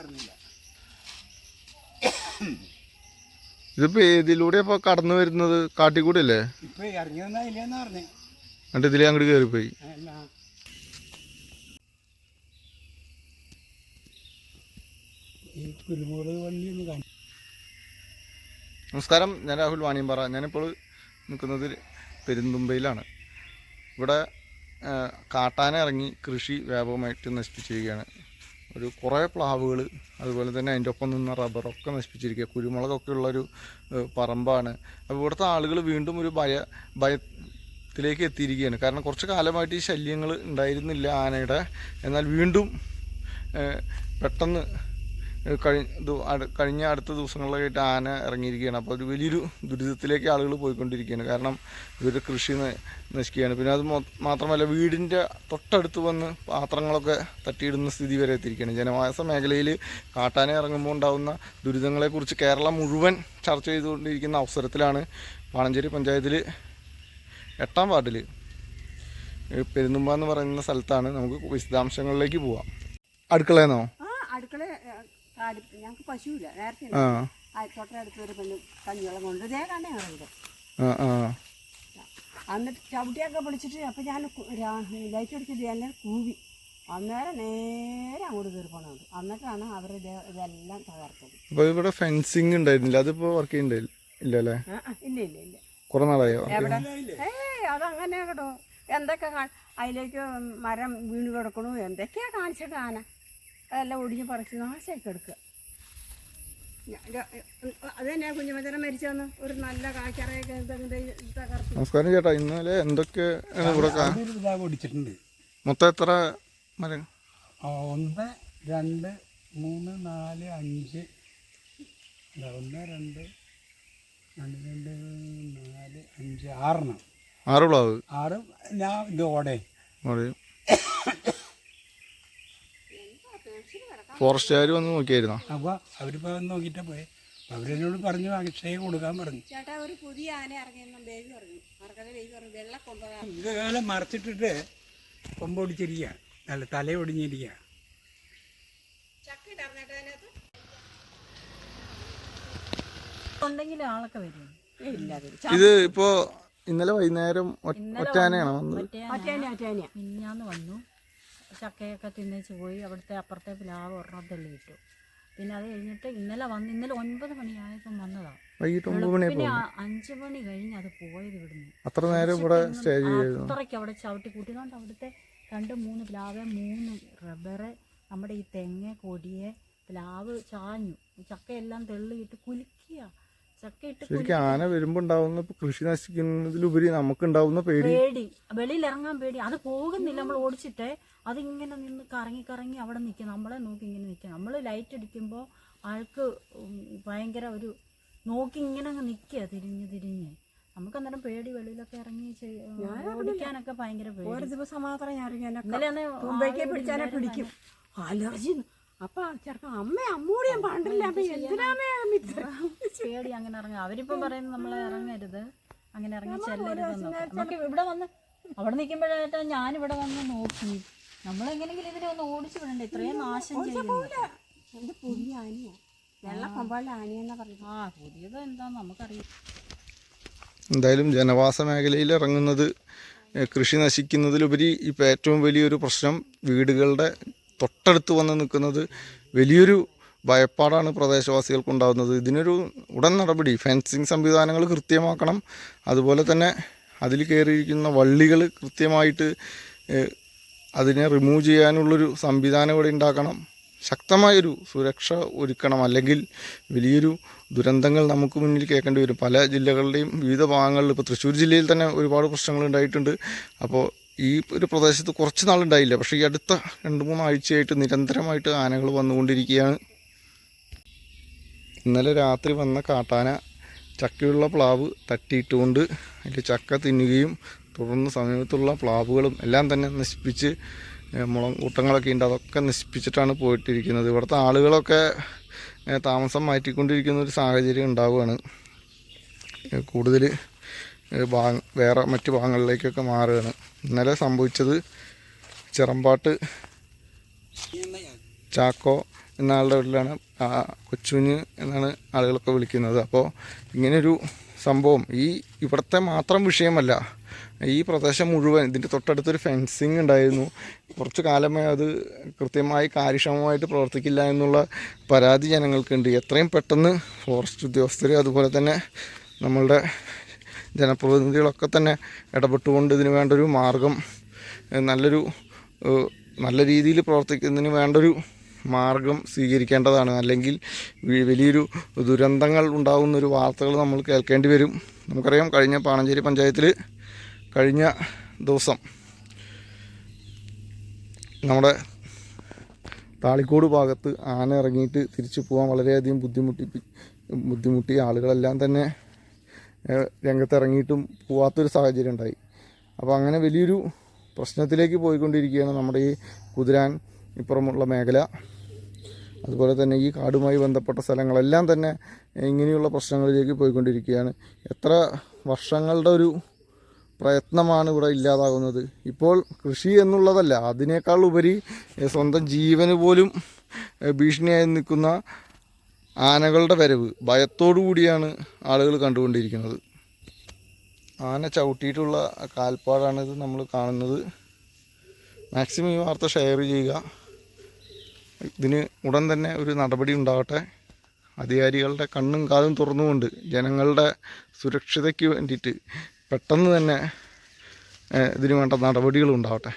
അറിഞ്ഞില്ല. ഇതിപ്പോ ഏതിലൂടെ ഇപ്പൊ കടന്നു വരുന്നത്? കാട്ടിക്കൂടെ അല്ലേ? ഇപ്പൊ ഇല്ലെന്ന് പറഞ്ഞു. എന്നിട്ട് ഇതിലേ അങ്ങോട്ട് കയറിപ്പോയി അല്ല ഈ കുരുമുളക് വള്ളി ഒന്ന് കാണും നമസ്കാരം ഞാൻ രാഹുൽ വാണിയമ്പാറ. ഞാനിപ്പോൾ നിൽക്കുന്നത് പെരുന്തുമ്പയിലാണ്. ഇവിടെ കാട്ടാനിറങ്ങി കാട്ടാന ഇറങ്ങി കൃഷി വ്യാപകമായിട്ട് നശിപ്പിച്ചിരിക്കുകയാണ്. ഒരു കുറേ പ്ലാവുകൾ അതുപോലെ തന്നെ അതിന്റെ ഒപ്പം നിന്ന റബ്ബറൊക്കെ നശിപ്പിച്ചിരിക്കുക. കുരുമുളകൊക്കെ ഉള്ളൊരു പറമ്പാണ്. അപ്പോൾ ഇവിടുത്തെ ആളുകൾ വീണ്ടും ഒരു ഭയ ഭയത്തിലേക്ക് എത്തിയിരിക്കുകയാണ്. കാരണം കുറച്ച് കാലമായിട്ട് ഈ ശല്യങ്ങൾ ഉണ്ടായിരുന്നില്ല ആനയുടെ. എന്നാൽ വീണ്ടും പെട്ടെന്ന് കഴിഞ്ഞ അടുത്ത ദിവസങ്ങളിലായിട്ട് ആന ഇറങ്ങിയിരിക്കുകയാണ്. അപ്പോൾ ഒരു വലിയൊരു ദുരിതത്തിലേക്ക് ആളുകൾ പോയിക്കൊണ്ടിരിക്കുകയാണ്. കാരണം ഇവരുടെ കൃഷി നശിക്കുകയാണ്. പിന്നെ അത് മാത്രമല്ല വീടിന്റെ തൊട്ടടുത്ത് വന്ന് പാത്രങ്ങളൊക്കെ തട്ടിയിടുന്ന സ്ഥിതി വരെ എത്തിയിരിക്കുകയാണ്. ജനവാസ മേഖലയിൽ കാട്ടാന ഇറങ്ങുമ്പോൾ ഉണ്ടാകുന്ന ദുരിതങ്ങളെക്കുറിച്ച് കേരളം മുഴുവൻ ചർച്ച ചെയ്തുകൊണ്ടിരിക്കുന്ന അവസരത്തിലാണ് വാണഞ്ചേരി പഞ്ചായത്തിൽ എട്ടാം വാർഡിൽ പെരുന്നുമ്പ എന്ന് പറയുന്ന സ്ഥലത്താണ് നമുക്ക് വിശദാംശങ്ങളിലേക്ക് പോവാം. അടുക്കളയെന്നോ ആ അടുക്കള ഞങ്ങൾക്ക് പശുവില്ല നേരത്തെ ആ. തൊട്ടടുത്ത് ഒരു പെണ്ണ് കഞ്ഞിവെള്ളം കൊണ്ട് ഇതേ കണ്ടേ ഞങ്ങളിവിടെ ആ ആ. എന്നിട്ട് ചവിട്ടിയൊക്കെ പിടിച്ചിട്ട് അപ്പം ഞാൻ ലൈറ്റ് അടിച്ചിട്ട് എന്നെ കൂവി. അന്നേരം നേരെ അങ്ങോട്ട് തീർപ്പണത് പോണത് എന്നിട്ടാണ് അവർ ഇതെല്ലാം തകർത്തത്. അപ്പോൾ ഇവിടെ ഫെൻസിങ് ഉണ്ടായിരുന്നില്ല. അതിപ്പോൾ വർക്ക് ചെയ്യണ്ടായില്ല ഇല്ല അല്ലേ ഇല്ല ഇല്ല ഇല്ല. കുറേ നാളായോ എവിടെ? ഏയ് അതങ്ങനെ കേട്ടോ. എന്തൊക്കെ അതിലേക്ക് മരം വീണ് കിടക്കണു എന്തൊക്കെയാ കാണിച്ചിട്ട് ആന അതെല്ലാം ഒടിഞ്ഞ് പറിച്ച് നാശമൊക്കെ എടുക്കുക. നമസ്കാരം ചേട്ടാ ഇന്നലെ എന്തൊക്കെ പൊടിച്ചിട്ടുണ്ട് മൊത്തം എത്ര മരങ്ങൾ ഒന്ന് രണ്ട് മൂന്ന് നാല് അഞ്ച്. ഒന്ന് രണ്ട് രണ്ട് രണ്ട് നാല് അഞ്ച് ആറെണ്ണം. ആറ് പ്ലാവ്. ആറ് ഞാൻ ഇത് ഓടെ. ഫോറസ്റ്റുകാർ വന്ന് നോക്കിയായിരുന്നോ? അപ്പോൾ അവരിപ്പോൾ വന്ന് പോയി പോയെ. അപ്പോൾ അവരെന്നോട് പറഞ്ഞു അക്ഷയ കൊടുക്കാൻ പറഞ്ഞു. ചേട്ടാ ഒരു പുതിയ ആന ഇറങ്ങിയെന്നും ബേബി പറഞ്ഞു. മറക്കാതെ ബേബി പറഞ്ഞു. വെള്ള കൊണ്ടുപോകാൻ ഇത് കാലം മറച്ചിട്ടിട്ട് കൊമ്പൊടിച്ചിരിക്കുക നല്ല തല ഒടിഞ്ഞിരിക്കുക ചക്ക ഇടർന്നിട്ട് അതിനകത്ത്. ഉണ്ടെങ്കിൽ ആളൊക്കെ വരും. ഇല്ല വരും ഇത് ഇപ്പോ ഇന്നലെ വൈകുന്നേരം ഒറ്റാനയാണ് വന്നത്? അറ്റേനെ മിഞ്ഞാന്ന് വന്നു. ചക്കയൊക്കെ തിന്നേച്ച് പോയി അവിടുത്തെ അപ്പുറത്തെ പ്ലാവ് ഒരെണ്ണം ഇട്ടു. പിന്നെ അത് കഴിഞ്ഞിട്ട് ഇന്നലെ വന്ന് ഇന്നലെ ഒൻപത് മണിയായപ്പം വന്നതാണ് വൈകിട്ട് ഒമ്പത് മണിയായപ്പോൾ പിന്നെ അഞ്ചു മണി കഴിഞ്ഞ് അത് പോയത് ഇവിടുന്ന്. അത്ര നേരം ഇവിടെ സ്റ്റേ അത്രയ്ക്ക് അവിടെ ചവിട്ടി കൂട്ടിയതുകൊണ്ട് അവിടുത്തെ രണ്ട് മൂന്ന് പ്ലാവ് മൂന്ന് റബ്ബറ് നമ്മുടെ ഈ തെങ്ങ് കൊടിയെ പ്ലാവ് ചാഞ്ഞു. ചക്കയെല്ലാം തെള്ളിയിട്ട് കുലുക്കിയാണ് ശരിക്കും ആന വരുമ്പോ ഉണ്ടാവുന്ന കൃഷി നശിക്കുന്നതിലുപരി നമുക്ക് ഉണ്ടാവുന്ന പേടി. പേടി. വെളിയിൽ ഇറങ്ങാൻ പേടി. അത് പോകുന്നില്ല. നമ്മൾ ഓടിച്ചിട്ട് അതിങ്ങനെ നിന്ന് കറങ്ങി കറങ്ങി അവിടെ നിൽക്കുക നമ്മളെ നോക്കി ഇങ്ങനെ നിൽക്കുക നമ്മൾ ലൈറ്റ് അടിക്കുമ്പോൾ ആൾക്ക് ഭയങ്കര ഒരു നോക്കി ഇങ്ങനെ അങ്ങ് നിൽക്കുക തിരിഞ്ഞ് തിരിഞ്ഞ്. നമുക്ക് അന്നേരം പേടി വെളിയിലൊക്കെ ഇറങ്ങി ഓടിക്കാനൊക്കെ ഭയങ്കര പേടി. ഒരു ദിവസം മാത്രം ഞാൻ പിടിക്കും. അലർജി അപ്പൊ ചെറുക്കം അമ്മ അമ്മൂടി ഞാൻ പണ്ടില്ല അപ്പൊ എന്തിനാമേ പേടി അങ്ങനെ ഇറങ്ങുക അവരിപ്പം പറയുന്നത് നമ്മളെ ഇറങ്ങരുത്. അങ്ങനെ ഇറങ്ങി ചെല്ലരുതെന്നൊക്കെ നമുക്ക് ഇവിടെ വന്ന് അവിടെ നിൽക്കുമ്പോഴായിട്ട് ഞാനിവിടെ വന്ന് നോക്കി. നമ്മളെങ്ങനെങ്കിലും ഇതിനെ ഒന്ന് ഓടിച്ചു വിടണ്ടേ? ഇത്രയും നാശം ചെയ്യുന്നു ഇത് പുതിയ ആനയാ. വെള്ള കൊമ്പാളിലെ ആനയെന്നാ പറഞ്ഞു ആ പുതിയത് എന്താന്ന് നമുക്കറിയാം. എന്തായാലും ജനവാസ മേഖലയിൽ ഇറങ്ങുന്നത് കൃഷി നശിക്കുന്നതിലുപരി ഇപ്പം ഏറ്റവും വലിയൊരു പ്രശ്നം വീടുകളുടെ തൊട്ടടുത്ത് വന്ന് നിൽക്കുന്നത് വലിയൊരു ഭയപ്പാടാണ് പ്രദേശവാസികൾക്കുണ്ടാകുന്നത് ഇതിനൊരു ഉടൻ നടപടി ഫെൻസിങ് സംവിധാനങ്ങൾ കൃത്യമാക്കണം. അതുപോലെ തന്നെ അതിൽ കയറിയിരിക്കുന്ന വള്ളികൾ കൃത്യമായിട്ട് അതിനെ റിമൂവ് ചെയ്യാനുള്ളൊരു സംവിധാനം ഇവിടെ ഉണ്ടാക്കണം. ശക്തമായൊരു സുരക്ഷ ഒരുക്കണം. അല്ലെങ്കിൽ വലിയൊരു ദുരന്തങ്ങൾ നമുക്ക് മുന്നിൽ കേൾക്കേണ്ടി വരും. പല ജില്ലകളുടെയും വിവിധ ഭാഗങ്ങളിൽ ഇപ്പോൾ തൃശ്ശൂർ ജില്ലയിൽ തന്നെ ഒരുപാട് പ്രശ്നങ്ങൾ ഉണ്ടായിട്ടുണ്ട്. അപ്പോൾ ഈ ഒരു പ്രദേശത്ത് കുറച്ച് നാളുണ്ടായില്ല. പക്ഷേ ഈ അടുത്ത രണ്ട് മൂന്ന് ആഴ്ചയായിട്ട് നിരന്തരമായിട്ട് ആനകൾ വന്നുകൊണ്ടിരിക്കുകയാണ്. ഇന്നലെ രാത്രി വന്ന കാട്ടാന ചക്കയുള്ള പ്ലാവ് തട്ടിയിട്ടുകൊണ്ട് അതിന്റെ ചക്ക തിന്നുകയും തുടർന്ന് സമീപത്തുള്ള പ്ലാവുകളും എല്ലാം തന്നെ നശിപ്പിച്ച് ഏഹ് മുളം കൂട്ടങ്ങളൊക്കെ ഉണ്ട്. അതൊക്കെ നശിപ്പിച്ചിട്ടാണ് പോയിട്ടിരിക്കുന്നത്. ഇവിടുത്തെ ആളുകളൊക്കെ താമസം മാറ്റിക്കൊണ്ടിരിക്കുന്ന ഒരു സാഹചര്യം ഉണ്ടാവുകയാണ്. കൂടുതൽ ഭാഗ വേറെ മറ്റ് ഭാഗങ്ങളിലേക്കൊക്കെ മാറുകയാണ്. ഇന്നലെ സംഭവിച്ചത് ചിറമ്പാട്ട് ചാക്കോ എന്ന ആളുടെ വീട്ടിലാണ് കൊച്ചുഞ്ഞ് എന്നാണ് ആളുകളൊക്കെ വിളിക്കുന്നത്. അപ്പോൾ ഇങ്ങനെയൊരു സംഭവം. ഈ ഇവിടുത്തെ മാത്രം വിഷയമല്ല. ഈ പ്രദേശം മുഴുവൻ ഇതിന്റെ തൊട്ടടുത്തൊരു ഫെൻസിങ് ഉണ്ടായിരുന്നു. കുറച്ച് കാലമായി അത് കൃത്യമായി കാര്യക്ഷമമായിട്ട് പ്രവർത്തിക്കില്ല എന്നുള്ള പരാതി ജനങ്ങൾക്കുണ്ട് എത്രയും പെട്ടെന്ന് ഫോറസ്റ്റ് ഉദ്യോഗസ്ഥർ അതുപോലെ തന്നെ നമ്മളുടെ ജനപ്രതിനിധികളൊക്കെ തന്നെ ഇടപെട്ടുകൊണ്ട് ഇതിന് വേണ്ടൊരു മാർഗം നല്ലൊരു നല്ല രീതിയിൽ പ്രവർത്തിക്കുന്നതിന് വേണ്ടൊരു മാർഗം സ്വീകരിക്കേണ്ടതാണ്. അല്ലെങ്കിൽ വലിയൊരു ദുരന്തങ്ങൾ ഉണ്ടാകുന്നൊരു വാർത്തകൾ നമ്മൾ കേൾക്കേണ്ടി വരും. നമുക്കറിയാം കഴിഞ്ഞ പാണഞ്ചേരി പഞ്ചായത്തിൽ കഴിഞ്ഞ ദിവസം നമ്മുടെ താളിക്കോട് ഭാഗത്ത് ആന ഇറങ്ങിയിട്ട് തിരിച്ചു പോകാൻ വളരെയധികം ബുദ്ധിമുട്ടി ബുദ്ധിമുട്ടി ആളുകളെല്ലാം തന്നെ രംഗത്തിറങ്ങിയിട്ടും പോവാത്തൊരു സാഹചര്യം ഉണ്ടായി. അപ്പോൾ അങ്ങനെ വലിയൊരു പ്രശ്നത്തിലേക്ക് പോയിക്കൊണ്ടിരിക്കുകയാണ് നമ്മുടെ ഈ കുതിരാൻ ഇപ്പുറമുള്ള മേഖല. അതുപോലെ തന്നെ ഈ കാടുമായി ബന്ധപ്പെട്ട സ്ഥലങ്ങളെല്ലാം തന്നെ ഇങ്ങനെയുള്ള പ്രശ്നങ്ങളിലേക്ക് പോയിക്കൊണ്ടിരിക്കുകയാണ്. എത്ര വർഷങ്ങളുടെ ഒരു പ്രയത്നമാണ് ഇവിടെ ഇല്ലാതാകുന്നത്. ഇപ്പോൾ കൃഷി എന്നുള്ളതല്ല അതിനേക്കാൾ ഉപരി സ്വന്തം ജീവന് പോലും ഭീഷണിയായി നിൽക്കുന്ന ആനകളുടെ വരവ് ഭയത്തോടു കൂടിയാണ് ആളുകൾ കണ്ടുകൊണ്ടിരിക്കുന്നത്. ആന ചവിട്ടിയിട്ടുള്ള ഇത് നമ്മൾ കാണുന്നത്. മാക്സിമം ഈ വാർത്ത ഷെയർ ചെയ്യുക. ഇതിന് ഉടൻ തന്നെ ഒരു നടപടി ഉണ്ടാവട്ടെ അധികാരികളുടെ കണ്ണും കാതും തുറന്നുകൊണ്ട് ജനങ്ങളുടെ സുരക്ഷിതയ്ക്ക് വേണ്ടിയിട്ട് പെട്ടെന്ന് തന്നെ ഇതിന് വേണ്ട നടപടികൾ ഉണ്ടാവട്ടെ.